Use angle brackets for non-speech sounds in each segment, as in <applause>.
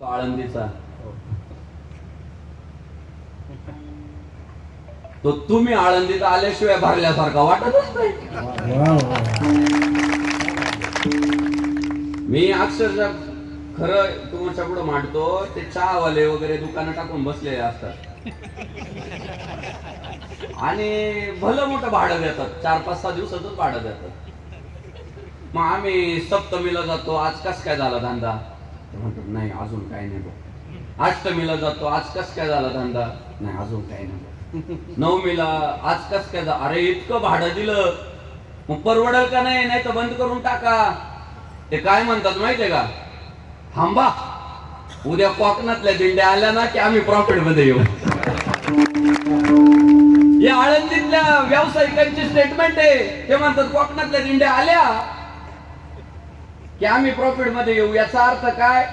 आळंदीचा. तो तुम्ही आळंदीत आल्याशिवाय भरल्यासारखा वाटतच नाही. मी अक्षरशः खरं तुमच्यापुढे मांडतो ते चहावाले वगैरे दुकानं टाकून बसलेले असतात. आणि भलं मोठं भाडं देतात. चार पाच सहा दिवसातच भाडं देतात. मग आम्ही सप्तमीला जातो. आज कस काय झाला धंदा? ते म्हणतात नाही अजून काय नाही बघ. अष्टमीला जातो आज कस काय झाला धंदा? नाही अजून काय नाही <laughs> नवमीला आज कस काय झालं अरे इतकं भाडं दिलं. मग परवडल का नाही? नाही तर बंद करून टाका. ते काय म्हणतात माहितीये का? थांबा. उद्या कोकणातल्या दिंड्या आल्या ना की आम्ही प्रॉफिटमध्ये येऊ. या आळंदीतल्या व्यावसायिकांची स्टेटमेंट आहे. ते म्हणतात कोकणातल्या दिंड्या आल्या की आम्ही प्रॉफिटमध्ये येऊ. याचा अर्थ काय?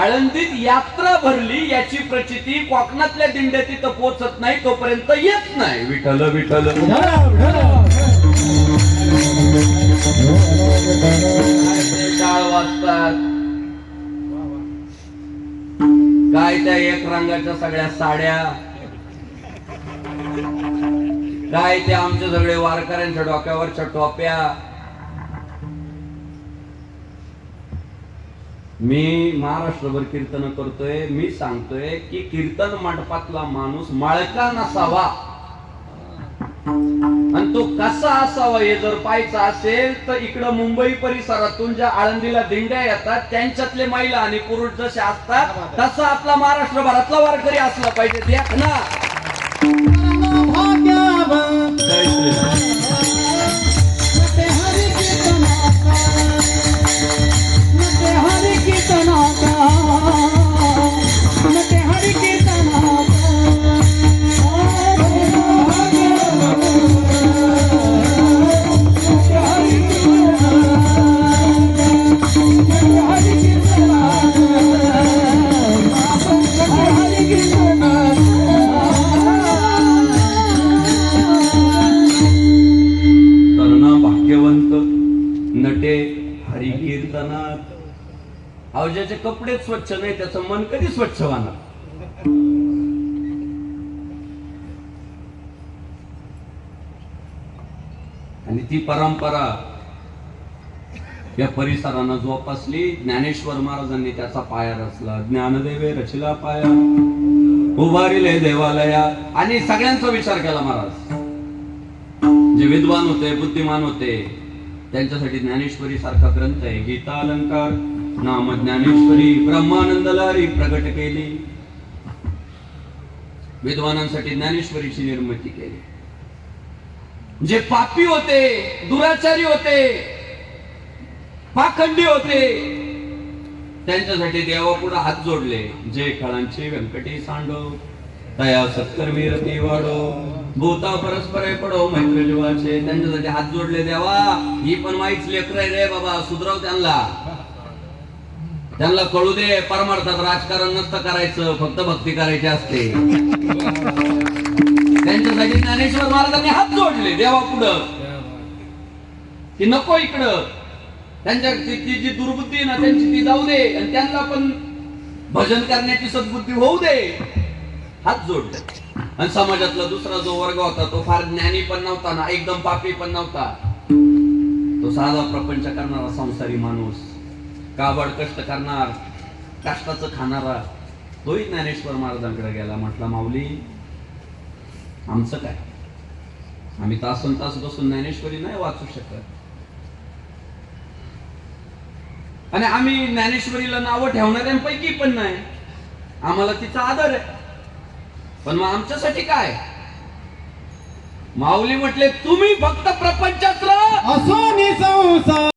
आळंदीत यात्रा भरली याची प्रचिती कोकणातल्या दिंड्या तिथं पोचत नाही तोपर्यंत येत नाही. विठल विठल टाळ वाजतात. काय त्या एक रंगाच्या सगळ्या साड्या? काय त्या आमच्या सगळे वारकऱ्यांच्या डोक्यावरच्या टोप्या? मी महाराष्ट्रभर कीर्तन करतोय मी सांगतोय की कीर्तन मंडपातला माणूस माळका नसावा. आणि तो कसा असावा हे जर पाहायचा असेल तर इकडं मुंबई परिसरातून ज्या आळंदीला दिंड्या येतात त्यांच्यातले महिला आणि पुरुष जसे असतात तसा आपला महाराष्ट्र भरातला वारकरी असला पाहिजे. देख ना. ज्याचे कपडे स्वच्छ नाही त्याचं मन कधी स्वच्छ होणार? आणि ती परंपरा या परिसरानं जोपासली ज्ञानेश्वर महाराजांनी त्याचा पाया रचला ज्ञानदेवे रचला पाया उभारिले देवालया आणि सगळ्यांचा विचार केला महाराज. जे विद्वान होते बुद्धिमान होते त्यांच्यासाठी ज्ञानेश्वरी सारखा ग्रंथ आहे गीता अलंकार. नाम ज्ञानेश्वरी ब्रह्मानंद लारी प्रगट केली. विद्वानांसाठी ज्ञानेश्वरीची निर्मिती केली. जे पापी होते दुराचारी होते पाखंडी होते त्यांच्यासाठी देवापुढे हात जोडले. जे खळांचे व्यंकटी सांडो दया सत्कर्मी रती वाढो भूता परस्पर पडो मैत्र जीवाचे त्यांच्यासाठी हात जोडले देवा. ही पण माहीत लेकर रे बाबा सुधराव त्यांना. त्यांना कळू दे परमार्थात राजकारण नसतं करायचं फक्त भक्ती करायची असते. त्यांच्यासाठी ज्ञानेश्वर महाराजांनी हात जोडले देवा पुढं. की नको इकडं. त्यांच्या ती जी दुर्बुद्धी ना त्यांची ती जाऊ दे आणि त्यांना पण भजन करण्याची सद्बुद्धी होऊ दे. हात जोडले आणि समाजातला दुसरा जो वर्ग होता तो फार ज्ञानी पण नव्हता ना एकदम पापी पण नव्हता. तो साधा प्रपंच करणारा संसारी माणूस. काबड कष्ट करणार कष्टाचं खाणारा तोही ज्ञानेश्वर महाराजांकडे गेला. म्हटला माऊली आमचं काय? आम्ही तासन तास बसून ज्ञानेश्वरी नाही वाचू शकत. आणि आम्ही ज्ञानेश्वरीला नावं ठेवणाऱ्यांपैकी पण नाही. आम्हाला तिचा आदर आहे. पण मग आमच्यासाठी काय? माऊली म्हटले तुम्ही फक्त प्रपंचात असो नि संसार